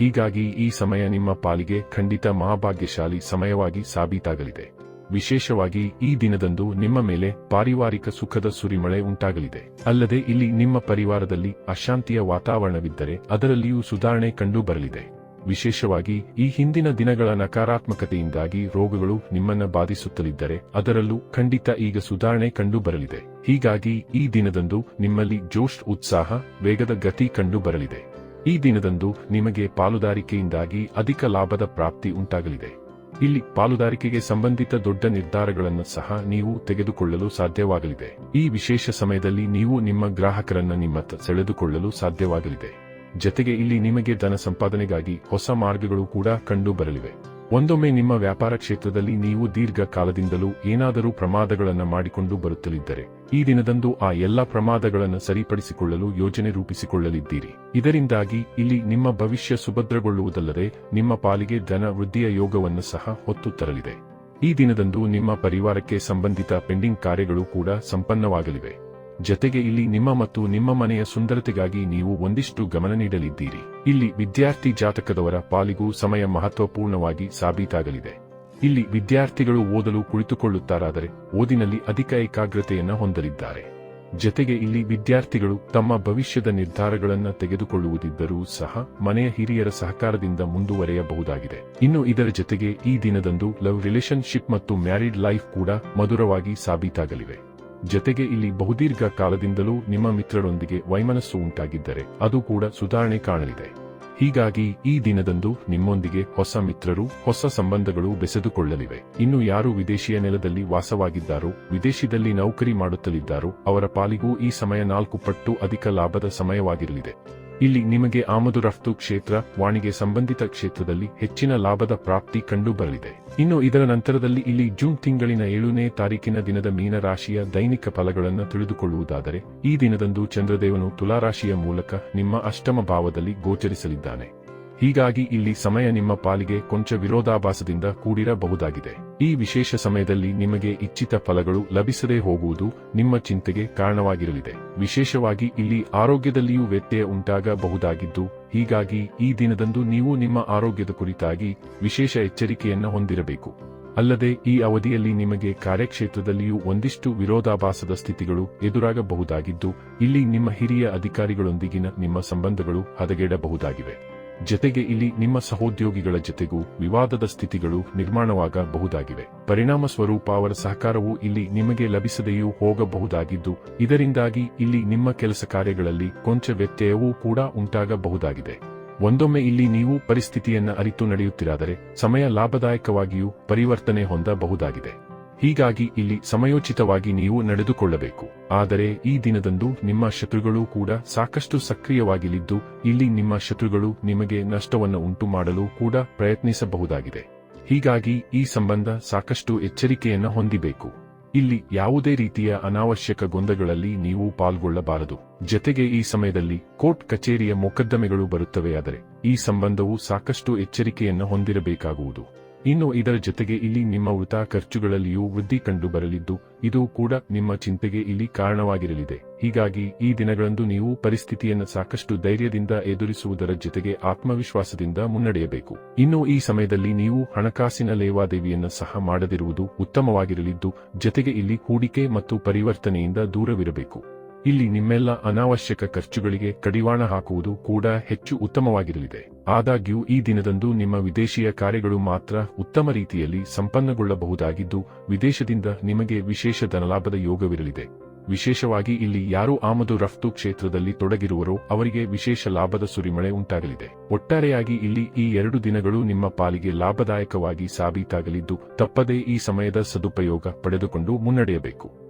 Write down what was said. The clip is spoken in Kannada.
ಹೀಗಾಗಿ ಈ ಸಮಯ ನಿಮ್ಮ ಪಾಲಿಗೆ ಖಂಡಿತ ಮಹಾಭಾಗ್ಯಶಾಲಿ ಸಮಯವಾಗಿ ಸಾಬೀತಾಗಲಿದೆ. ವಿಶೇಷವಾಗಿ ಈ ದಿನದಂದು ನಿಮ್ಮ ಮೇಲೆ ಪಾರಿವಾರಿಕ ಸುಖದ ಸುರಿಮಳೆ ಉಂಟಾಗಲಿದೆ. ಅಲ್ಲದೆ ಇಲ್ಲಿ ನಿಮ್ಮ ಪರಿವಾರದಲ್ಲಿ ಅಶಾಂತಿಯ ವಾತಾವರಣವಿದ್ದರೆ ಅದರಲ್ಲಿಯೂ ಸುಧಾರಣೆ ಕಂಡು ಬರಲಿದೆ ವಿಶೇಷವಾಗಿ ಈ ಹಿಂದಿನ ದಿನಗಳ ನಕಾರಾತ್ಮಕತೆಯಿಂದಾಗಿ ರೋಗಗಳು ನಿಮ್ಮನ್ನ ಬಾಧಿಸುತ್ತಲಿದ್ದರೆ ಅದರಲ್ಲೂ ಖಂಡಿತ ಈಗ ಸುಧಾರಣೆ ಕಂಡು ಬರಲಿದೆ ಹೀಗಾಗಿ ಈ ದಿನದಂದು ನಿಮ್ಮಲ್ಲಿ ಜೋಶ್ ಉತ್ಸಾಹ, ವೇಗದ ಗತಿ ಕಂಡು ಬರಲಿದೆ ಈ ದಿನದಂದು ನಿಮಗೆ ಪಾಲುದಾರಿಕೆಯಿಂದಾಗಿ ಅಧಿಕ ಲಾಭದ ಪ್ರಾಪ್ತಿ ಉಂಟಾಗಲಿದೆ. ಇಲ್ಲಿ ಪಾಲುದಾರಿಕೆಗೆ ಸಂಬಂಧಿತ ದೊಡ್ಡ ನಿರ್ಧಾರಗಳನ್ನು ಸಹ ನೀವು ತೆಗೆದುಕೊಳ್ಳಲು ಸಾಧ್ಯವಾಗಲಿದೆ. ಈ ವಿಶೇಷ ಸಮಯದಲ್ಲಿ ನೀವು ನಿಮ್ಮ ಗ್ರಾಹಕರನ್ನು ನಿಮ್ಮತ್ತ ಸೆಳೆದುಕೊಳ್ಳಲು ಸಾಧ್ಯವಾಗಲಿದೆ. ಜತೆಗೆ ಇಲ್ಲಿ ನಿಮಗೆ ಧನ ಸಂಪಾದನೆಗಾಗಿ ಹೊಸ ಮಾರ್ಗಗಳು ಕೂಡ ಕಂಡು ಬರಲಿವೆ. ಒಂದೊಮ್ಮೆ ನಿಮ್ಮ ವ್ಯಾಪಾರ ಕ್ಷೇತ್ರದಲ್ಲಿ ನೀವು ದೀರ್ಘ ಕಾಲದಿಂದಲೂ ಏನಾದರೂ ಪ್ರಮಾದಗಳನ್ನು ಮಾಡಿಕೊಂಡು ಬರುತ್ತಲಿದ್ದರೆ, ಈ ದಿನದಂದು ಆ ಎಲ್ಲ ಪ್ರಮಾದಗಳನ್ನು ಸರಿಪಡಿಸಿಕೊಳ್ಳಲು ಯೋಜನೆ ರೂಪಿಸಿಕೊಳ್ಳಲಿದ್ದೀರಿ. ಇದರಿಂದಾಗಿ ಇಲ್ಲಿ ನಿಮ್ಮ ಭವಿಷ್ಯ ಸುಭದ್ರಗೊಳ್ಳುವುದಲ್ಲದೆ ನಿಮ್ಮ ಪಾಲಿಗೆ ಧನ ವೃದ್ಧಿಯ ಯೋಗವನ್ನು ಸಹ ಹೊತ್ತು ತರಲಿದೆ. ಈ ದಿನದಂದು ನಿಮ್ಮ ಪರಿವಾರಕ್ಕೆ ಸಂಬಂಧಿತ ಪೆಂಡಿಂಗ್ ಕಾರ್ಯಗಳು ಕೂಡ ಸಂಪನ್ನವಾಗಲಿವೆ. ಜತೆಗೆ ಇಲ್ಲಿ ನಿಮ್ಮ ಮತ್ತು ನಿಮ್ಮ ಮನೆಯ ಸುಂದರತೆಗಾಗಿ ನೀವು ಒಂದಿಷ್ಟು ಗಮನ ನೀಡಲಿದ್ದೀರಿ. ಇಲ್ಲಿ ವಿದ್ಯಾರ್ಥಿ ಜಾತಕದವರ ಪಾಲಿಗೂ ಸಮಯ ಮಹತ್ವಪೂರ್ಣವಾಗಿ ಸಾಬೀತಾಗಲಿದೆ. ಇಲ್ಲಿ ವಿದ್ಯಾರ್ಥಿಗಳು ಓದಲು ಕುಳಿತುಕೊಳ್ಳುತ್ತಾರಾದರೆ ಓದಿನಲ್ಲಿ ಅಧಿಕ ಏಕಾಗ್ರತೆಯನ್ನು ಹೊಂದಲಿದ್ದಾರೆ. ಜತೆಗೆ ಇಲ್ಲಿ ವಿದ್ಯಾರ್ಥಿಗಳು ತಮ್ಮ ಭವಿಷ್ಯದ ನಿರ್ಧಾರಗಳನ್ನು ತೆಗೆದುಕೊಳ್ಳುವುದಿದ್ದರೂ ಸಹ ಮನೆಯ ಹಿರಿಯರ ಸಹಕಾರದಿಂದ ಮುಂದುವರೆಯಬಹುದಾಗಿದೆ. ಇನ್ನು ಇದರ ಜತೆಗೆ ಈ ದಿನದಂದು ಲವ್ ರಿಲೇಶನ್ಶಿಪ್ ಮತ್ತು ಮ್ಯಾರಿಡ್ ಲೈಫ್ ಕೂಡ ಮಧುರವಾಗಿ ಸಾಬೀತಾಗಲಿವೆ. ಜತೆಗೆ ಇಲ್ಲಿ ಬಹುದೀರ್ಘ ಕಾಲದಿಂದಲೂ ನಿಮ್ಮ ಮಿತ್ರರೊಂದಿಗೆ ವೈಮನಸ್ಸು ಉಂಟಾಗಿದ್ದರೆ ಅದು ಕೂಡ ಸುಧಾರಣೆ ಕಾಣಲಿದೆ. ಹೀಗಾಗಿ ಈ ದಿನದಂದು ನಿಮ್ಮೊಂದಿಗೆ ಹೊಸ ಮಿತ್ರರು, ಹೊಸ ಸಂಬಂಧಗಳು ಬೆಸೆದುಕೊಳ್ಳಲಿವೆ. ಇನ್ನು ಯಾರು ವಿದೇಶಿಯ ನೆಲದಲ್ಲಿ ವಾಸವಾಗಿದ್ದಾರೋ, ವಿದೇಶದಲ್ಲಿ ನೌಕರಿ ಮಾಡುತ್ತಲಿದ್ದಾರೋ, ಅವರ ಪಾಲಿಗೂ ಈ ಸಮಯ ನಾಲ್ಕು ಪಟ್ಟು ಅಧಿಕ ಲಾಭದ ಸಮಯವಾಗಿರಲಿದೆ. ಇಲ್ಲಿ ನಿಮಗೆ ಆಮದು ರಫ್ತು ಕ್ಷೇತ್ರ ವಾಣಿಗೆ ಸಂಬಂಧಿತ ಕ್ಷೇತ್ರದಲ್ಲಿ ಹೆಚ್ಚಿನ ಲಾಭದ ಪ್ರಾಪ್ತಿ ಕಂಡುಬರಲಿದೆ. ಇನ್ನು ಇದರ ನಂತರದಲ್ಲಿ ಇಲ್ಲಿ ಜೂನ್ ತಿಂಗಳಿನ ಏಳನೇ ತಾರೀಕಿನ ದಿನದ ಮೀನರಾಶಿಯ ದೈನಿಕ ಫಲಗಳನ್ನು ತಿಳಿದುಕೊಳ್ಳುವುದಾದರೆ, ಈ ದಿನದಂದು ಚಂದ್ರದೇವನು ತುಲಾರಾಶಿಯ ಮೂಲಕ ನಿಮ್ಮ ಅಷ್ಟಮ ಭಾವದಲ್ಲಿ ಗೋಚರಿಸಲಿದ್ದಾನೆ. ಹೀಗಾಗಿ ಇಲ್ಲಿ ಸಮಯ ನಿಮ್ಮ ಪಾಲಿಗೆ ಕೊಂಚ ವಿರೋಧಾಭಾಸದಿಂದ ಕೂಡಿರಬಹುದಾಗಿದೆ. ಈ ವಿಶೇಷ ಸಮಯದಲ್ಲಿ ನಿಮಗೆ ಇಚ್ಛಿತ ಫಲಗಳು ಲಭಿಸದೇ ಹೋಗುವುದು ನಿಮ್ಮ ಚಿಂತೆಗೆ ಕಾರಣವಾಗಿರಲಿದೆ. ವಿಶೇಷವಾಗಿ ಇಲ್ಲಿ ಆರೋಗ್ಯದಲ್ಲಿಯೂ ವ್ಯತ್ಯಯ ಉಂಟಾಗಬಹುದಾಗಿದ್ದು, ಹೀಗಾಗಿ ಈ ದಿನದಂದು ನೀವು ನಿಮ್ಮ ಆರೋಗ್ಯದ ಕುರಿತಾಗಿ ವಿಶೇಷ ಎಚ್ಚರಿಕೆಯನ್ನು ಹೊಂದಿರಬೇಕು. ಅಲ್ಲದೆ ಈ ಅವಧಿಯಲ್ಲಿ ನಿಮಗೆ ಕಾರ್ಯಕ್ಷೇತ್ರದಲ್ಲಿಯೂ ಒಂದಿಷ್ಟು ವಿರೋಧಾಭಾಸದ ಸ್ಥಿತಿಗಳು ಎದುರಾಗಬಹುದಾಗಿದ್ದು, ಇಲ್ಲಿ ನಿಮ್ಮ ಹಿರಿಯ ಅಧಿಕಾರಿಗಳೊಂದಿಗಿನ ನಿಮ್ಮ ಸಂಬಂಧಗಳು ಹದಗೆಡಬಹುದಾಗಿವೆ. ಜತೆಗೆ ಇಲ್ಲಿ ನಿಮ್ಮ ಸಹೋದ್ಯೋಗಿಗಳ ಜತೆಗೂ ವಿವಾದದ ಸ್ಥಿತಿಗಳು ನಿರ್ಮಾಣವಾಗಬಹುದಾಗಿವೆ. ಪರಿಣಾಮ ಸ್ವರೂಪ ಅವರ ಸಹಕಾರವು ಇಲ್ಲಿ ನಿಮಗೆ ಲಭಿಸದೆಯೂ ಹೋಗಬಹುದಾಗಿದ್ದು, ಇದರಿಂದಾಗಿ ಇಲ್ಲಿ ನಿಮ್ಮ ಕೆಲಸ ಕಾರ್ಯಗಳಲ್ಲಿ ಕೊಂಚ ವ್ಯತ್ಯಯವೂ ಕೂಡ ಉಂಟಾಗಬಹುದಾಗಿದೆ. ಒಂದೊಮ್ಮೆ ಇಲ್ಲಿ ನೀವು ಪರಿಸ್ಥಿತಿಯನ್ನ ಅರಿತು ನಡೆಯುತ್ತಿರಾದರೆ, ಸಮಯ ಲಾಭದಾಯಕವಾಗಿಯೂ ಪರಿವರ್ತನೆ ಹೊಂದಬಹುದಾಗಿದೆ. ಹೀಗಾಗಿ ಇಲ್ಲಿ ಸಮಯೋಚಿತವಾಗಿ ನೀವು ನಡೆದುಕೊಳ್ಳಬೇಕು. ಆದರೆ ಈ ದಿನದಂದು ನಿಮ್ಮ ಶತ್ರುಗಳು ಕೂಡ ಸಾಕಷ್ಟು ಸಕ್ರಿಯವಾಗಿಲಿದ್ದು, ಇಲ್ಲಿ ನಿಮ್ಮ ಶತ್ರುಗಳು ನಿಮಗೆ ನಷ್ಟವನ್ನು ಉಂಟು ಮಾಡಲು ಕೂಡ ಪ್ರಯತ್ನಿಸಬಹುದಾಗಿದೆ. ಹೀಗಾಗಿ ಈ ಸಂಬಂಧ ಸಾಕಷ್ಟು ಎಚ್ಚರಿಕೆಯನ್ನು ಹೊಂದಿಬೇಕು. ಇಲ್ಲಿ ಯಾವುದೇ ರೀತಿಯ ಅನಾವಶ್ಯಕ ಗೊಂದಗಳಲ್ಲಿ ನೀವು ಪಾಲ್ಗೊಳ್ಳಬಾರದು. ಜತೆಗೆ ಈ ಸಮಯದಲ್ಲಿ ಕೋರ್ಟ್ ಕಚೇರಿಯ ಮೊಕದ್ದಮೆಗಳು ಬರುತ್ತವೆಯಾದರೆ ಈ ಸಂಬಂಧವು ಸಾಕಷ್ಟು ಎಚ್ಚರಿಕೆಯನ್ನು ಹೊಂದಿರಬೇಕಾಗುವುದು. ಇನ್ನು ಇದರ ಜೊತೆಗೆ ಇಲ್ಲಿ ನಿಮ್ಮ ಉಳಿತಾಯ ಖರ್ಚುಗಳಲ್ಲಿಯೂ ವೃದ್ಧಿ ಕಂಡು ಬರಲಿದ್ದು ಇದು ಕೂಡ ನಿಮ್ಮ ಚಿಂತೆಗೆ ಇಲ್ಲಿ ಕಾರಣವಾಗಿರಲಿದೆ. ಹೀಗಾಗಿ ಈ ದಿನಗಳಂದು ನೀವು ಪರಿಸ್ಥಿತಿಯನ್ನು ಸಾಕಷ್ಟು ಧೈರ್ಯದಿಂದ ಎದುರಿಸುವುದರ ಜೊತೆಗೆ ಆತ್ಮವಿಶ್ವಾಸದಿಂದ ಮುನ್ನಡೆಯಬೇಕು. ಇನ್ನು ಈ ಸಮಯದಲ್ಲಿ ನೀವು ಹಣಕಾಸಿನ ಲೇವಾದೇವಿಯನ್ನು ಸಹ ಮಾಡದಿರುವುದು ಉತ್ತಮವಾಗಿರಲಿದ್ದು, ಜೊತೆಗೆ ಇಲ್ಲಿ ಹೂಡಿಕೆ ಮತ್ತು ಪರಿವರ್ತನೆಯಿಂದ ದೂರವಿರಬೇಕು. ಇಲ್ಲಿ ನಿಮ್ಮೆಲ್ಲ ಅನಾವಶ್ಯಕ ಖರ್ಚುಗಳಿಗೆ ಕಡಿವಾಣ ಹಾಕುವುದು ಕೂಡ ಹೆಚ್ಚು ಉತ್ತಮವಾಗಿರಲಿದೆ. ಆದಾಗ್ಯೂ, ಈ ದಿನದಂದು ನಿಮ್ಮ ವಿದೇಶೀಯ ಕಾರ್ಯಗಳು ಮಾತ್ರ ಉತ್ತಮ ರೀತಿಯಲ್ಲಿ ಸಂಪನ್ನಗೊಳ್ಳಬಹುದಾಗಿದ್ದು, ವಿದೇಶದಿಂದ ನಿಮಗೆ ವಿಶೇಷ ಧನಲಾಭದ ಯೋಗವಿರಲಿದೆ. ವಿಶೇಷವಾಗಿ ಇಲ್ಲಿ ಯಾರು ಆಮದು ರಫ್ತು ಕ್ಷೇತ್ರದಲ್ಲಿ ತೊಡಗಿರುವರೋ ಅವರಿಗೆ ವಿಶೇಷ ಲಾಭದ ಸುರಿಮಳೆ ಉಂಟಾಗಲಿದೆ. ಒಟ್ಟಾರೆಯಾಗಿ ಇಲ್ಲಿ ಈ ಎರಡು ದಿನಗಳು ನಿಮ್ಮ ಪಾಲಿಗೆ ಲಾಭದಾಯಕವಾಗಿ ಸಾಬೀತಾಗಲಿದ್ದು, ತಪ್ಪದೇ ಈ ಸಮಯದ ಸದುಪಯೋಗ ಪಡೆದುಕೊಂಡು ಮುನ್ನಡೆಯಬೇಕು.